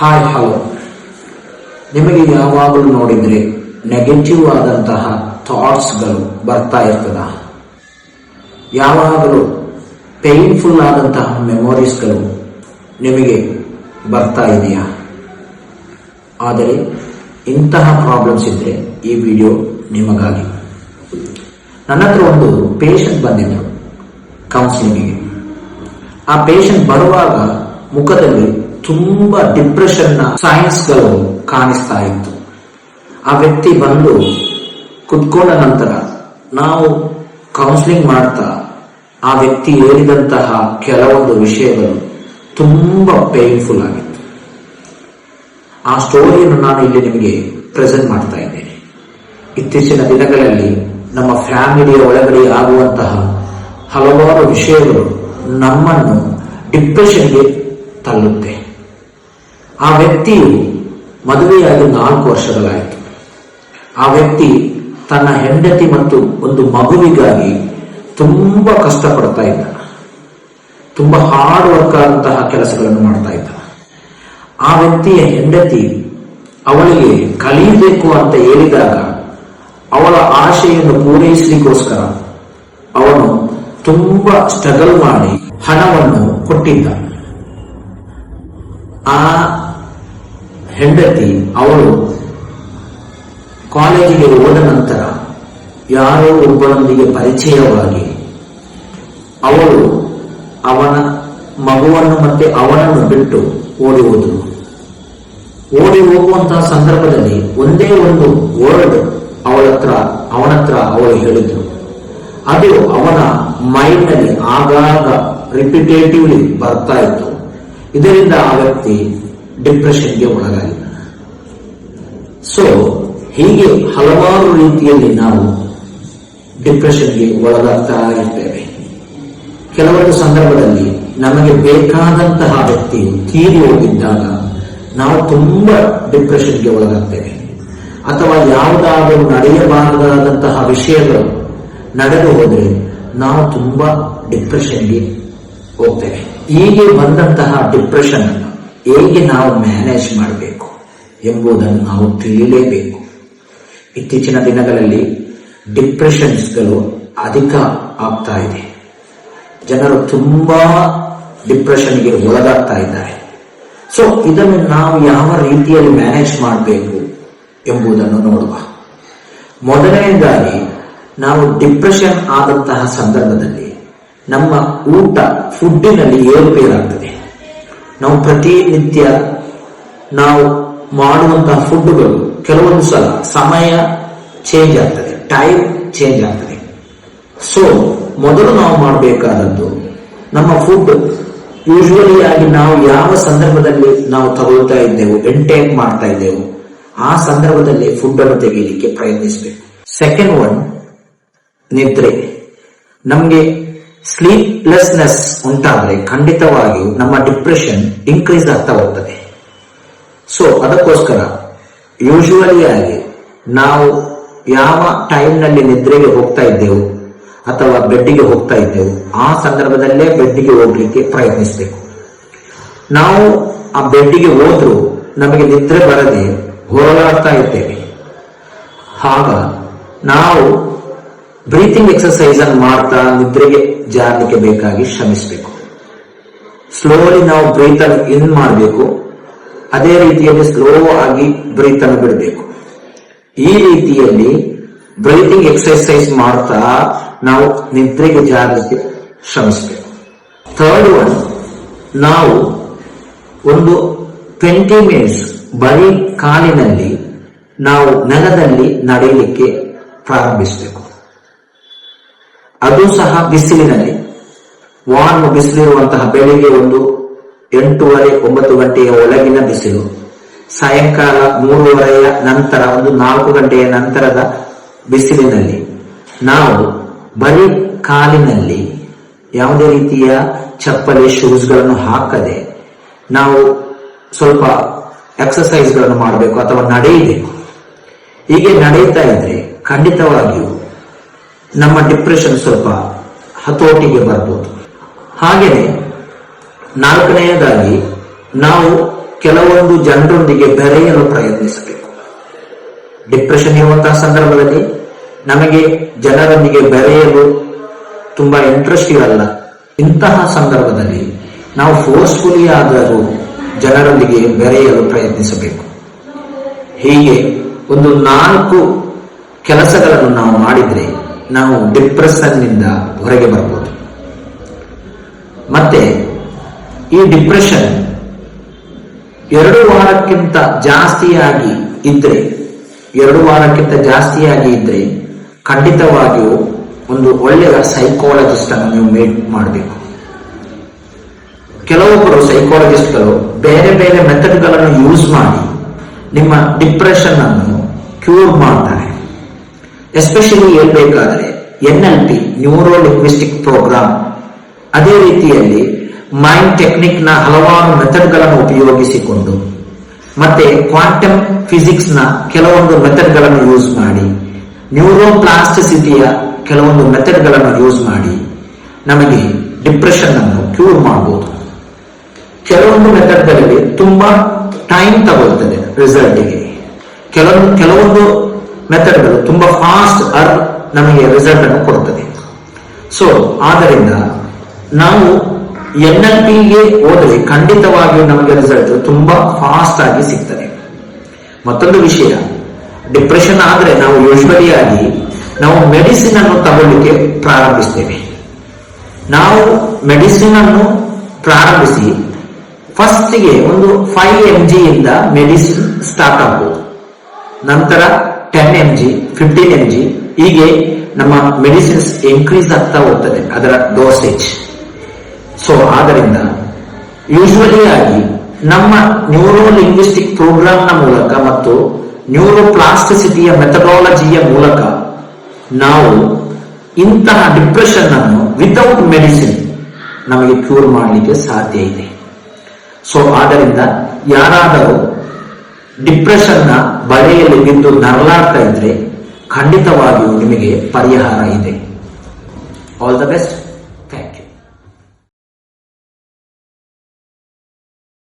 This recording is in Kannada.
Hi, hello. ನಿಮಗೆ ಯಾವಾಗಲೂ ನೋಡಿದರೆ ನೆಗೆಟಿವ್ ಆದಂತಹ ಥಾಟ್ಸ್ಗಳು ಬರ್ತಾ ಇರ್ತದ. ಯಾವಾಗಲೂ ಪೇನ್ಫುಲ್ ಆದಂತಹ ಮೆಮೊರೀಸ್ಗಳು ನಿಮಗೆ ಬರ್ತಾ ಇದೆಯಾ? ಆದರೆ ಇಂತಹ ಪ್ರಾಬ್ಲಮ್ಸ್ ಇದ್ದರೆ ಈ ವಿಡಿಯೋ ನಿಮಗಾಗಿ. ನನ್ನ ಹತ್ರ ಒಂದು ಪೇಷಂಟ್ ಬಂದಿದ್ದರು ಕೌನ್ಸಿಲಿಂಗಿಗೆ ಆ ಪೇಷಂಟ್ ಬರುವಾಗ ಮುಖದಲ್ಲಿ ತುಂಬಾ ಡಿಪ್ರೆಷನ್ನ ಸೈನ್ಸ್ಗಳು ಕಾಣಿಸ್ತಾ ಇತ್ತು. ಆ ವ್ಯಕ್ತಿ ಬಂದು ಕುತ್ಕೊಂಡ ನಂತರ ನಾವು ಕೌನ್ಸಿಲಿಂಗ್ ಮಾಡ್ತಾ ಆ ವ್ಯಕ್ತಿ ಹೇಳಿದಂತಹ ಕೆಲವೊಂದು ವಿಷಯಗಳು ತುಂಬಾ ಪೇನ್ಫುಲ್ ಆಗಿತ್ತು. ಆ ಸ್ಟೋರಿಯನ್ನು ನಾನು ಇಲ್ಲಿ ನಿಮಗೆ ಪ್ರೆಸೆಂಟ್ ಮಾಡ್ತಾ ಇದ್ದೇನೆ. ಇತ್ತೀಚಿನ ದಿನಗಳಲ್ಲಿ ನಮ್ಮ ಫ್ಯಾಮಿಲಿಯ ಒಳಗಡೆ ಆಗುವಂತಹ ಹಲವಾರು ವಿಷಯಗಳು ನಮ್ಮನ್ನು ಡಿಪ್ರೆಷನ್ಗೆ ತಳ್ಳುತ್ತೆ. ಆ ವ್ಯಕ್ತಿ ಮದುವೆಯಾಗಿ ನಾಲ್ಕು ವರ್ಷಗಳಾಯಿತು. ಆ ವ್ಯಕ್ತಿ ತನ್ನ ಹೆಂಡತಿ ಮತ್ತು ಒಂದು ಮಗುವಿಗಾಗಿ ತುಂಬಾ ಕಷ್ಟಪಡ್ತಾ ಇದ್ದ. ತುಂಬ ಹಾರ್ಡ್ ವರ್ಕ್ ಆದಂತಹ ಕೆಲಸಗಳನ್ನು ಮಾಡ್ತಾ ಇದ್ದ. ಆ ವ್ಯಕ್ತಿಯ ಹೆಂಡತಿ ಅವಳಿಗೆ ಕಲಿಯಬೇಕು ಅಂತ ಹೇಳಿದಾಗ ಅವಳ ಆಶೆಯನ್ನು ಪೂರೈಸಲಿಕ್ಕೋಸ್ಕರ ಅವನು ತುಂಬ ಸ್ಟ್ರಗಲ್ ಮಾಡಿ ಹಣವನ್ನು ಕೊಟ್ಟಿದ್ದ. ಆ ಹೆಂಡತಿ, ಅವಳು ಕಾಲೇಜಿಗೆ ಹೋದ ನಂತರ ಯಾರೋ ಒಬ್ಬನೊಂದಿಗೆ ಪರಿಚಯವಾಗಿ ಅವಳು ಅವನ ಮಗುವನ್ನು ಮತ್ತೆ ಅವನನ್ನು ಬಿಟ್ಟು ಓಡಿ ಹೋದರು ಓಡಿ ಹೋಗುವಂತಹ ಸಂದರ್ಭದಲ್ಲಿ ಒಂದೇ ಒಂದು ವರ್ಡ್ ಅವಳ ಅವನತ್ರ ಅವಳು ಹೇಳಿದ್ರು. ಅದು ಅವನ ಮೈಂಡ್ನಲ್ಲಿ ಆಗಾಗ ರಿಪಿಟೇಟಿವ್ಲಿ ಬರ್ತಾ ಇತ್ತು. ಇದರಿಂದ ಆ ವ್ಯಕ್ತಿ ಡಿಪ್ರೆಷನ್ಗೆ ಒಳಗಾಗಿದ್ದ. ಸೊ ಹೀಗೆ ಹಲವಾರು ರೀತಿಯಲ್ಲಿ ನಾವು ಡಿಪ್ರೆಷನ್ಗೆ ಒಳಗಾಗ್ತಾ ಇರ್ತೇವೆ. ಕೆಲವೊಂದು ಸಂದರ್ಭದಲ್ಲಿ ನಮಗೆ ಬೇಕಾದಂತಹ ವ್ಯಕ್ತಿ ತೀರಿ ಹೋಗಿದ್ದಾಗ ನಾವು ತುಂಬಾ ಡಿಪ್ರೆಷನ್ಗೆ ಒಳಗಾಗ್ತೇವೆ. ಅಥವಾ ಯಾವುದಾದರೂ ನಡೆಯಬಾರದಾದಂತಹ ವಿಷಯಗಳು ನಡೆದು ಹೋದರೆ ನಾವು ತುಂಬಾ ಡಿಪ್ರೆಷನ್ಗೆ ಹೋಗ್ತೇವೆ. ಹೀಗೆ ಬಂದಂತಹ ಡಿಪ್ರೆಷನ್ ಹೇಗೆ ನಾವು ಮ್ಯಾನೇಜ್ ಮಾಡಬೇಕು ಎಂಬುದನ್ನು ನಾವು ತಿಳಿಯಲೇಬೇಕು ಇತ್ತೀಚಿನ ದಿನಗಳಲ್ಲಿ ಡಿಪ್ರೆಷನ್ಸ್ಗಳು ಅಧಿಕ ಆಗ್ತಾ ಇದೆ. ಜನರು ತುಂಬಾ ಡಿಪ್ರೆಷನ್ಗೆ ಒಳಗಾಗ್ತಾ ಇದ್ದಾರೆ. ಸೊ ಇದನ್ನು ನಾವು ಯಾವ ರೀತಿಯಲ್ಲಿ ಮ್ಯಾನೇಜ್ ಮಾಡಬೇಕು ಎಂಬುದನ್ನು ನೋಡುವ. ಮೊದಲನೇದಾಗಿ ನಾವು ಡಿಪ್ರೆಷನ್ ಆದಂತಹ ಸಂದರ್ಭದಲ್ಲಿ ನಮ್ಮ ಊಟ ಫುಡ್ಡಿನಲ್ಲಿ ಏರುಪೇರಾಗ್ತದೆ. ನಾವು ಪ್ರತಿನಿತ್ಯ ನಾವು ಮಾಡುವಂತಹ ಫುಡ್ಗಳು ಕೆಲವೊಂದು ಸಲ ಸಮಯ ಚೇಂಜ್ ಆಗ್ತದೆ ಟೈಮ್ ಚೇಂಜ್ ಆಗ್ತದೆ. ಸೊ ಮೊದಲು ನಾವು ಮಾಡಬೇಕಾದದ್ದು ನಮ್ಮ ಫುಡ್ ಯೂಶುವಲಿ ಆಗಿ ನಾವು ಯಾವ ಸಂದರ್ಭದಲ್ಲಿ ನಾವು ತಗೊಳ್ತಾ ಇದ್ದೇವೆ ಎಂಟೇಕ್ ಮಾಡ್ತಾ ಇದ್ದೇವೆ, ಆ ಸಂದರ್ಭದಲ್ಲಿ ಫುಡ್ ಅನ್ನು ತೆಗೆಯಲಿಕ್ಕೆ ಪ್ರಯತ್ನಿಸಬೇಕು. ಸೆಕೆಂಡ್ ಒನ್ ನಿದ್ರೆ. ನಮಗೆ ಸ್ಲೀಪ್ಲೆಸ್ನೆಸ್ ಉಂಟಾದರೆ ಖಂಡಿತವಾಗಿಯೂ ನಮ್ಮ ಡಿಪ್ರೆಷನ್ ಇನ್ಕ್ರೀಸ್ ಆಗ್ತಾ ಹೋಗ್ತದೆ. ಸೊ ಅದಕ್ಕೋಸ್ಕರ ಯೂಶುವಲಿ ಆಗಿ ನಾವು ಯಾವ ಟೈಮ್ನಲ್ಲಿ ನಿದ್ರೆಗೆ ಹೋಗ್ತಾ ಇದ್ದೆವು ಅಥವಾ ಬೆಡ್ಡಿಗೆ ಹೋಗ್ತಾ ಇದ್ದೆವು, ಆ ಸಂದರ್ಭದಲ್ಲೇ ಬೆಡ್ಡಿಗೆ ಹೋಗ್ಲಿಕ್ಕೆ ಪ್ರಯತ್ನಿಸಬೇಕು. ನಾವು ಆ ಬೆಡ್ಡಿಗೆ ಹೋದ್ರೂ ನಮಗೆ ನಿದ್ರೆ ಬರದೆ ಹೋರಾಡ್ತಾ ಇದ್ದೇವೆ ಆಗ ನಾವು ಬ್ರೀತಿಂಗ್ ಎಕ್ಸಸೈಸ್ ಅನ್ನು ಮಾಡ್ತಾ ನಿದ್ರೆಗೆ ಜಾರಲಿಕ್ಕೆ ಬೇಕಾಗಿ ಶ್ರಮಿಸಬೇಕು. ಸ್ಲೋಲಿ ನಾವು ಬ್ರೀತ್ ಅನ್ನು ಇನ್ ಮಾಡಬೇಕು. ಅದೇ ರೀತಿಯಲ್ಲಿ ಸ್ಲೋ ಆಗಿ ಬ್ರೀತ್ ಅನ್ನು ಬಿಡಬೇಕು. ಈ ರೀತಿಯಲ್ಲಿ ಬ್ರೀತಿಂಗ್ ಎಕ್ಸರ್ಸೈಸ್ ಮಾಡ್ತಾ ನಾವು ನಿದ್ರೆಗೆ ಜಾರಲಿಕ್ಕೆ ಶ್ರಮಿಸಬೇಕು. ಥರ್ಡ್ ಒನ್ ನಾವು ಒಂದು ಟ್ವೆಂಟಿ ಮಿನಿಟ್ಸ್ ಬರೀ ಕಾಲಿನಲ್ಲಿ ನಾವು ನೆಲದಲ್ಲಿ ನಡೆಯಲಿಕ್ಕೆ ಪ್ರಾರಂಭಿಸಬೇಕು. ಅದು ಸಹ ಬಿಸಿಲಿನಲ್ಲಿ. ವಾರ್ಮ್ ಬಿಸಿಲಿರುವಂತಹ ಬೆಳಿಗ್ಗೆ ಒಂದು ಎಂಟೂವರೆ, ಒಂಬತ್ತು ಗಂಟೆಯ ಒಳಗಿನ ಬಿಸಿಲು. ಸಾಯಂಕಾಲ ಮೂರುವರೆಯ ನಂತರ, ಒಂದು ನಾಲ್ಕು ಗಂಟೆಯ ನಂತರದ ಬಿಸಿಲಿನಲ್ಲಿ. ನಾವು ಬರೀ ಕಾಲಿನಲ್ಲಿ ಯಾವುದೇ ರೀತಿಯ ಚಪ್ಪಲಿ ಶೂಸ್ಗಳನ್ನು ಹಾಕದೆ ನಾವು ಸ್ವಲ್ಪ ಎಕ್ಸಸೈಸ್ಗಳನ್ನು ಮಾಡಬೇಕು ಅಥವಾ ನಡೆಯಬೇಕು. ಹೀಗೆ ನಡೆಯುತ್ತಾ ಇದ್ರೆ ಖಂಡಿತವಾಗಿಯೂ ನಮ್ಮ ಡಿಪ್ರೆಷನ್ ಸ್ವಲ್ಪ ಹತೋಟಿಗೆ ಬರ್ಬೋದು. ಹಾಗೆಯೇ ನಾಲ್ಕನೆಯದಾಗಿ ನಾವು ಕೆಲವೊಂದು ಜನರೊಂದಿಗೆ ಬೆರೆಯಲು ಪ್ರಯತ್ನಿಸಬೇಕು. ಡಿಪ್ರೆಷನ್ ಇರುವಂತಹ ಸಂದರ್ಭದಲ್ಲಿ ನಮಗೆ ಜನರೊಂದಿಗೆ ಬೆರೆಯಲು ತುಂಬಾ ಇಂಟ್ರೆಸ್ಟ್ ಇರಲ್ಲ. ಇಂತಹ ಸಂದರ್ಭದಲ್ಲಿ ನಾವು ಫೋರ್ಸ್ಫುಲಿ ಆದರೂ ಜನರೊಂದಿಗೆ ಬೆರೆಯಲು ಪ್ರಯತ್ನಿಸಬೇಕು. ಹೀಗೆ ಒಂದು ನಾಲ್ಕು ಕೆಲಸಗಳನ್ನು ನಾವು ಮಾಡಿದ್ರೆ ನಾವು ಡಿಪ್ರೆಷನ್ನಿಂದ ಹೊರಗೆ ಬರ್ಬೋದು. ಮತ್ತೆ ಈ ಡಿಪ್ರೆಷನ್ ಎರಡು ವಾರಕ್ಕಿಂತ ಜಾಸ್ತಿಯಾಗಿ ಇದ್ರೆ, ಎರಡು ವಾರಕ್ಕಿಂತ ಜಾಸ್ತಿಯಾಗಿ ಇದ್ರೆ ಖಂಡಿತವಾಗಿಯೂ ಒಂದು ಒಳ್ಳೆಯ ಸೈಕಾಲಜಿಸ್ಟ್ ಅನ್ನು ನೀವು ಮೀಟ್ ಮಾಡಬೇಕು. ಕೆಲವೊಬ್ಬರು ಸೈಕಾಲಜಿಸ್ಟ್ಗಳು ಬೇರೆ ಬೇರೆ ಮೆಥಡ್ಗಳನ್ನು ಯೂಸ್ ಮಾಡಿ ನಿಮ್ಮ ಡಿಪ್ರೆಷನ್ ಅನ್ನು ಕ್ಯೂರ್ ಮಾಡ್ತಾರೆ. ಎಸ್ಪೆಷಲಿ ಹೇಳ್ಬೇಕಾದ್ರೆ N L P neuro linguistic programme ಅದೇ ರೀತಿಯಲ್ಲಿ ಮೈಂಡ್ ಟೆಕ್ನಿಕ್ನ ಹಲವಾರು ಮೆಥಡ್ಗಳನ್ನು ಉಪಯೋಗಿಸಿಕೊಂಡು, ಮತ್ತೆ ಕ್ವಾಂಟಮ್ ಫಿಸಿಕ್ಸ್ನ ಕೆಲವೊಂದು ಮೆಥಡ್ಗಳನ್ನು ಯೂಸ್ ಮಾಡಿ ನ್ಯೂರೋಪ್ಲಾಸ್ಟಿಸಿಟಿಯ ಕೆಲವೊಂದು ಮೆಥಡ್ಗಳನ್ನು ಯೂಸ್ ಮಾಡಿ, ನಮಗೆ ಡಿಪ್ರೆಷನ್ ಅನ್ನು ಕ್ಯೂರ್ ಮಾಡಬಹುದು ಕೆಲವೊಂದು ಮೆಥಡ್ಗಳಲ್ಲಿ ತುಂಬಾ ಟೈಮ್ ತಗೊಳ್ತದೆ ರಿಸಲ್ಟ್ಗೆ ಕೆಲವೊಂದು ಕೆಲವೊಂದು ಮೆಥಡ್ಗಳು ತುಂಬಾ ಫಾಸ್ಟ್ ಅರ್ ನಮಗೆ ರಿಸಲ್ಟ್ ಅನ್ನು ಕೊಡುತ್ತದೆ. ಸೊ ಆದ್ದರಿಂದ ನಾವು ಎನ್ ಎಲ್ ಪಿಗೆ ಹೋದರೆ ಖಂಡಿತವಾಗಿಯೂ ನಮಗೆ ರಿಸಲ್ಟ್ ತುಂಬಾ ಫಾಸ್ಟ್ ಆಗಿ ಸಿಗ್ತದೆ. ಮತ್ತೊಂದು ವಿಷಯ ಡಿಪ್ರೆಷನ್ ಆದ್ರೆ ನಾವು ಯೂಶ್ವಲಿ ಆಗಿ ನಾವು ಮೆಡಿಸಿನ್ ಅನ್ನು ತಗೊಳ್ಳಿಕ್ಕೆ ಪ್ರಾರಂಭಿಸ್ತೇವೆ. ನಾವು ಮೆಡಿಸಿನ್ ಅನ್ನು ಪ್ರಾರಂಭಿಸಿ ಫಸ್ಟ್ಗೆ ಒಂದು ಫೈವ್ ಎಂ ಜಿ ಇಂದ ಮೆಡಿಸಿನ್ ಸ್ಟಾರ್ಟ್ ಆಗ್ಬೋದು. ನಂತರ ten M G fifteen M G ಹೀಗೆ ನಮ್ಮ ಮೆಡಿಸಿನ್ಸ್ ಇನ್ಕ್ರೀಸ್ ಆಗ್ತಾ ಹೋಗ್ತದೆ, ಅದರ ಡೋಸೇಜ್ ಸೊ ಆದ್ದರಿಂದ ಯೂಶ್ವಲಿ ಆಗಿ ನಮ್ಮ ನ್ಯೂರೋ ಲಿಂಗ್ವಿಸ್ಟಿಕ್ ಪ್ರೋಗ್ರಾಮ್ನ ಮೂಲಕ ಮತ್ತು ನ್ಯೂರೋಪ್ಲಾಸ್ಟಿಸಿಟಿಯ ಮೆಥಡಾಲಜಿಯ ಮೂಲಕ ನಾವು ಇಂತಹ ಡಿಪ್ರೆಷನ್ ಅನ್ನು ವಿತೌಟ್ ಮೆಡಿಸಿನ್ ನಮಗೆ ಕ್ಯೂರ್ ಮಾಡಲಿಕ್ಕೆ ಸಾಧ್ಯ ಇದೆ. ಸೊ ಆದ್ದರಿಂದ ಯಾರಾದರೂ ಡಿಪ್ರೆಷನ್ನ ನ ಬಲೆಯಲ್ಲಿ ಬಿದ್ದು ನರಳಾಡ್ತಾ ಇದ್ರೆ ಖಂಡಿತವಾಗಿಯೂ ನಿಮಗೆ ಪರಿಹಾರ ಇದೆ. All the best